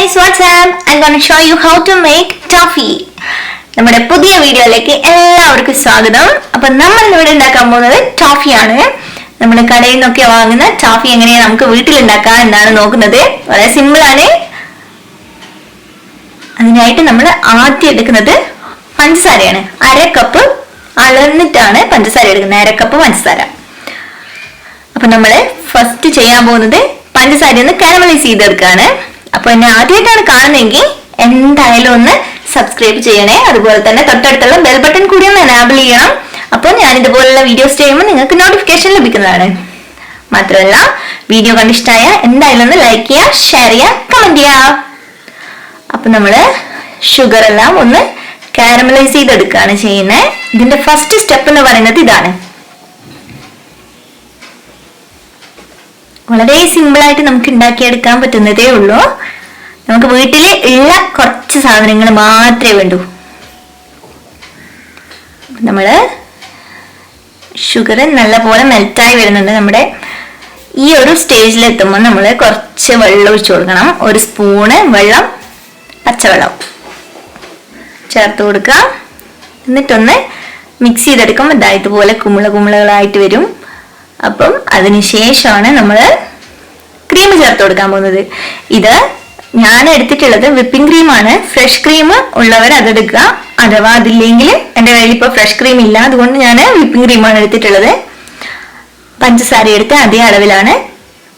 Guys what's up I gonna show you how to make toffee നമ്മുടെ പുതിയ വീഡിയോയിലേക്ക് എല്ലാവർക്കും സ്വാഗതം. അപ്പൊ നമ്മൾ ഇവിടെ ഉണ്ടാക്കാൻ പോകുന്നത് ടോഫിയാണ് നമ്മൾ കടയിൽ നിന്നൊക്കെ വാങ്ങുന്ന ടോഫി എങ്ങനെയാണ് നമുക്ക് വീട്ടിൽ ഉണ്ടാക്കാം എന്നാണ് നോക്കുന്നത്. വളരെ സിമ്പിൾ ആണ്. അതിനായിട്ട് നമ്മൾ ആദ്യം എടുക്കുന്നത് പഞ്ചസാരയാണ്. അര കപ്പ് അളന്നിട്ടാണ് പഞ്ചസാര എടുക്കുന്നത്. അര കപ്പ് പഞ്ചസാര. അപ്പൊ നമ്മൾ ഫസ്റ്റ് ചെയ്യാൻ പോകുന്നത് പഞ്ചസാര ഒന്ന് കാരമലൈസ് ചെയ്തെടുക്കുകയാണ് അപ്പൊ എന്നെ ആദ്യമായിട്ടാണ് കാണുന്നതെങ്കിൽ എന്തായാലും ഒന്ന് സബ്സ്ക്രൈബ് ചെയ്യണേ. അതുപോലെ തന്നെ തൊട്ടടുത്തുള്ള ബെൽ ബട്ടൺ കൂടി ഒന്ന് എനാബിൾ ചെയ്യണം. അപ്പോൾ ഞാൻ ഇതുപോലുള്ള വീഡിയോസ് ചെയ്യുമ്പോൾ നിങ്ങൾക്ക് നോട്ടിഫിക്കേഷൻ ലഭിക്കുന്നതാണ്. മാത്രമല്ല വീഡിയോ കണ്ടിഷ്ടായ എന്തായാലും ഒന്ന് ലൈക്ക് ചെയ്യുക ഷെയർ ചെയ്യുക കമന്റ് ചെയ്യുക. അപ്പൊ നമ്മൾ ഷുഗർ എല്ലാം ഒന്ന് കാരമലൈസ് ചെയ്തെടുക്കുകയാണ് ചെയ്യുന്നത് ഇതിന്റെ ഫസ്റ്റ് സ്റ്റെപ്പ് എന്ന് പറയുന്നത് ഇതാണ്. വളരെ സിമ്പിൾ ആയിട്ട് നമുക്ക് ഉണ്ടാക്കിയെടുക്കാൻ പറ്റുന്നതേ ഉള്ളൂ. നമുക്ക് വീട്ടിൽ ഉള്ള കുറച്ച് സാധനങ്ങൾ മാത്രമേ വേണ്ടൂ. നമ്മൾ ഷുഗർ നല്ലപോലെ മെൽറ്റായി വരുന്നുണ്ട്. നമ്മുടെ ഈ ഒരു സ്റ്റേജിൽ എത്തുമ്പോൾ നമ്മൾ കുറച്ച് വെള്ളം ഒഴിച്ചു കൊടുക്കണം. ഒരു സ്പൂണ് വെള്ളം പച്ചവെള്ളം. ചേർത്ത് കൊടുക്കുക. എന്നിട്ടൊന്ന് മിക്സ് ചെയ്തെടുക്കുമ്പോൾ ഇതാ ഇതുപോലെ കുമിള കുമിളകളായിട്ട് വരും. അപ്പം അതിനുശേഷമാണ് നമ്മൾ ക്രീം ചേർത്ത് കൊടുക്കാൻ പോകുന്നത്. ഇത് ഞാൻ എടുത്തിട്ടുള്ളത് വിപ്പിംഗ് ക്രീമാണ് ഫ്രഷ് ക്രീം ഉള്ളവർ അതെടുക്കുക. അഥവാ അതില്ലെങ്കിൽ എന്റെ കയ്യിൽ ഇപ്പോൾ ഫ്രഷ് ക്രീം ഇല്ല. അതുകൊണ്ട് ഞാൻ വിപ്പിംഗ് ക്രീമാണ് എടുത്തിട്ടുള്ളത്. പഞ്ചസാര എടുത്ത് അതേ അളവിലാണ്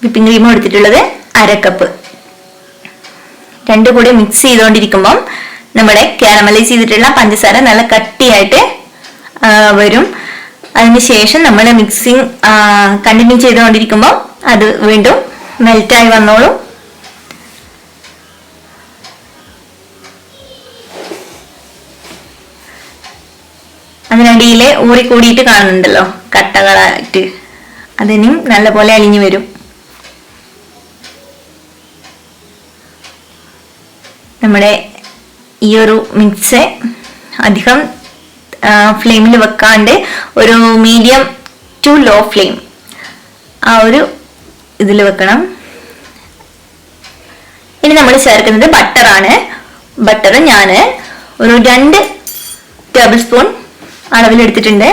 വിപ്പിംഗ് ക്രീം എടുത്തിട്ടുള്ളത്. അരക്കപ്പ്. രണ്ടും കൂടി മിക്സ് ചെയ്തുകൊണ്ടിരിക്കുമ്പം നമ്മുടെ കാരമലൈസ് ചെയ്തിട്ടുള്ള പഞ്ചസാര നല്ല കട്ടിയായിട്ട് വരും. വരും അതിനുശേഷം നമ്മൾ മിക്സിങ് കണ്ടിന്യൂ ചെയ്തുകൊണ്ടിരിക്കുമ്പോൾ അത് വീണ്ടും മെൽറ്റായി വന്നോളും. അതിനടിയിൽ ഊറി കൂടിയിട്ട് കാണുന്നുണ്ടല്ലോ. കട്ടകളായിട്ട്. അതിനും നല്ലപോലെ അലിഞ്ഞു വരും. നമ്മുടെ ഈ ഒരു മിക്സ് അധികം ഫ്ലെയിമിൽ വെക്കാണ്ട് ഒരു മീഡിയം ടു ലോ ഫ്ലെയിം ആ ഒരു ഇതിൽ വെക്കണം. ഇനി നമ്മൾ ചേർക്കുന്നത് ബട്ടറാണ്. ബട്ടർ ഞാൻ ഒരു രണ്ട് ടേബിൾ സ്പൂൺ അളവിൽ എടുത്തിട്ടുണ്ട്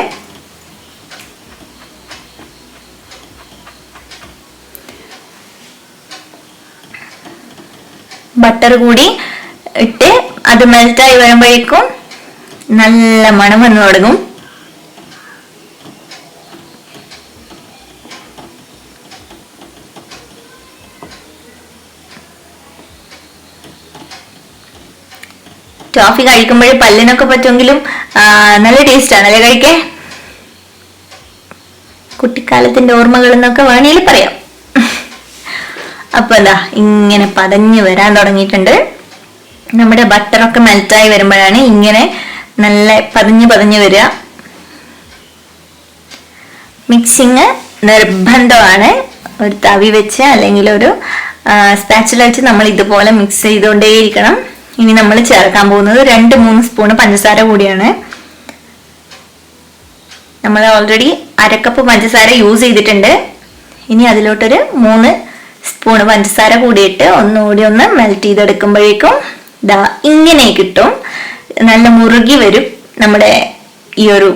ബട്ടർ കൂടി ഇട്ട് അത് മെൽറ്റായി വരുമ്പോഴേക്കും നല്ല മണം വന്നു തുടങ്ങും. ടോഫി കഴിക്കുമ്പോഴേ പല്ലിനൊക്കെ പറ്റുമെങ്കിലും നല്ല ടേസ്റ്റ് ആണല്ലേ കഴിക്കേ? കുട്ടിക്കാലത്തിന്റെ ഓർമ്മകൾ എന്നൊക്കെ വേണമെങ്കിൽ പറയാം. അപ്പൊ എന്താ ഇങ്ങനെ പതഞ്ഞ് വരാൻ തുടങ്ങിയിട്ടുണ്ട്. നമ്മുടെ ബട്ടറൊക്കെ മെൽറ്റായി വരുമ്പോഴാണ് ഇങ്ങനെ നല്ല പതിഞ്ഞ് പതിഞ്ഞ് വരിക. മിക്സിങ് നിർബന്ധമാണ്. ഒരു തവി വെച്ച് അല്ലെങ്കിൽ ഒരു സ്പാച്ചില വെച്ച് നമ്മൾ ഇതുപോലെ മിക്സ് ചെയ്തുകൊണ്ടേയിരിക്കണം. ഇനി നമ്മൾ ചേർക്കാൻ പോകുന്നത് രണ്ട് മൂന്ന് സ്പൂൺ പഞ്ചസാര കൂടിയാണ്. നമ്മൾ ഓൾറെഡി അരക്കപ്പ് പഞ്ചസാര യൂസ് ചെയ്തിട്ടുണ്ട്. ഇനി അതിലോട്ടൊരു മൂന്ന് സ്പൂൺ പഞ്ചസാര കൂടിയിട്ട് ഒന്നുകൂടി ഒന്ന് മെൽറ്റ് ചെയ്തെടുക്കുമ്പോഴേക്കും ദാ ഇങ്ങനെ കിട്ടും. നല്ല മുറുകി വരും നമ്മുടെ ഈ ഒരു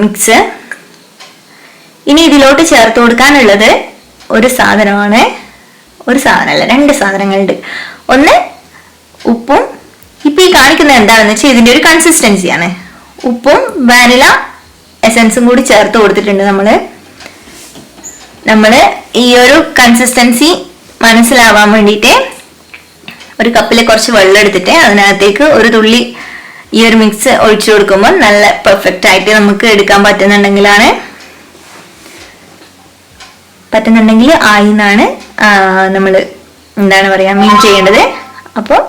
മിക്സ് ഇനി ഇതിലോട്ട് ചേർത്ത് കൊടുക്കാനുള്ളത് ഒരു സാധനമാണ്. ഒരു സാധനമല്ല രണ്ട് സാധനങ്ങളുണ്ട്. ഒന്ന് ഉപ്പും കാണിക്കുന്നത് എന്താണെന്ന് വെച്ചാൽ ഇതിന്റെ ഒരു കൺസിസ്റ്റൻസിയാണ് ഉപ്പും വാനില എസൻസും കൂടി ചേർത്ത് കൊടുത്തിട്ടുണ്ട് നമ്മൾ നമ്മൾ ഈ ഒരു കൺസിസ്റ്റൻസി മനസ്സിലാവാൻ വേണ്ടിയിട്ട് ഒരു കപ്പിൽ കുറച്ച് വെള്ളം എടുത്തിട്ട് അതിനകത്തേക്ക് ഒരു തുള്ളി ഈ ഒരു മിക്സ് ഒഴിച്ചു കൊടുക്കുമ്പോൾ നല്ല പെർഫെക്റ്റ് ആയിട്ട് നമുക്ക് എടുക്കാൻ പറ്റുന്നുണ്ടെങ്കിലാണ്. പറ്റുന്നുണ്ടെങ്കിൽ ആയി എന്നാണ് നമ്മൾ എന്താണ് പറയുക മീൻ ചെയ്യേണ്ടത്. അപ്പോൾ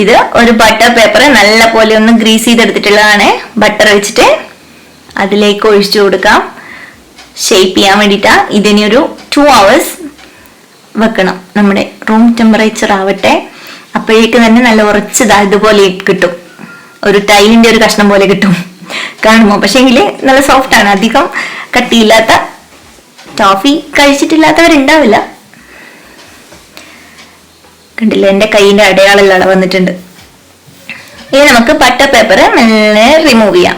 ഇത് ഒരു ബട്ടർ പേപ്പർ നല്ല പോലെ ഒന്ന് ഗ്രീസ് ചെയ്തെടുത്തിട്ടുള്ളതാണ്. ബട്ടർ വെച്ചിട്ട് അതിലേക്ക് ഒഴിച്ചു കൊടുക്കാം. ഷേപ്പ് ചെയ്യാൻ വേണ്ടിയിട്ടാ. ഇതിനി ഒരു ടു അവേഴ്സ് വെക്കണം. നമ്മുടെ റൂം ടെമ്പറേച്ചർ ആവട്ടെ. അപ്പോഴേക്ക് തന്നെ നല്ല ഉറച്ചതാ ഇതുപോലെ കിട്ടും. ഒരു ടൈലിന്റെ ഒരു കഷ്ണം പോലെ കിട്ടും കാണുമോ പക്ഷേങ്കിൽ നല്ല സോഫ്റ്റ് ആണ്. അധികം കട്ടിയില്ലാത്ത ടോഫി കഴിച്ചിട്ടില്ലാത്തവരുണ്ടാവില്ല. കണ്ടില്ലേ? എന്റെ കൈയിന്റെ അടയാളെല്ലാം വന്നിട്ടുണ്ട്. ഇനി നമുക്ക് ബട്ടർ പേപ്പർ മെല്ലെ റിമൂവ് ചെയ്യാം.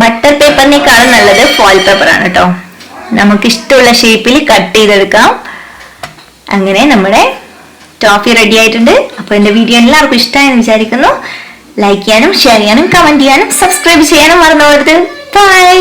ബട്ടർ പേപ്പറിനേക്കാളും നല്ലത് ഫോൾ പേപ്പർ ആണ് കേട്ടോ നമുക്ക് ഇഷ്ടമുള്ള ഷേപ്പിൽ കട്ട് ചെയ്തെടുക്കാം. അങ്ങനെ നമ്മുടെ ടോഫി റെഡി ആയിട്ടുണ്ട്. അപ്പോൾ എന്റെ വീഡിയോ എല്ലാവർക്കും ഇഷ്ടമായെന്ന് വിചാരിക്കുന്നു. ലൈക്ക് ചെയ്യാനും ഷെയർ ചെയ്യാനും കമന്റ് ചെയ്യാനും സബ്സ്ക്രൈബ് ചെയ്യാനും മറന്നു പോകരുത്. ബൈ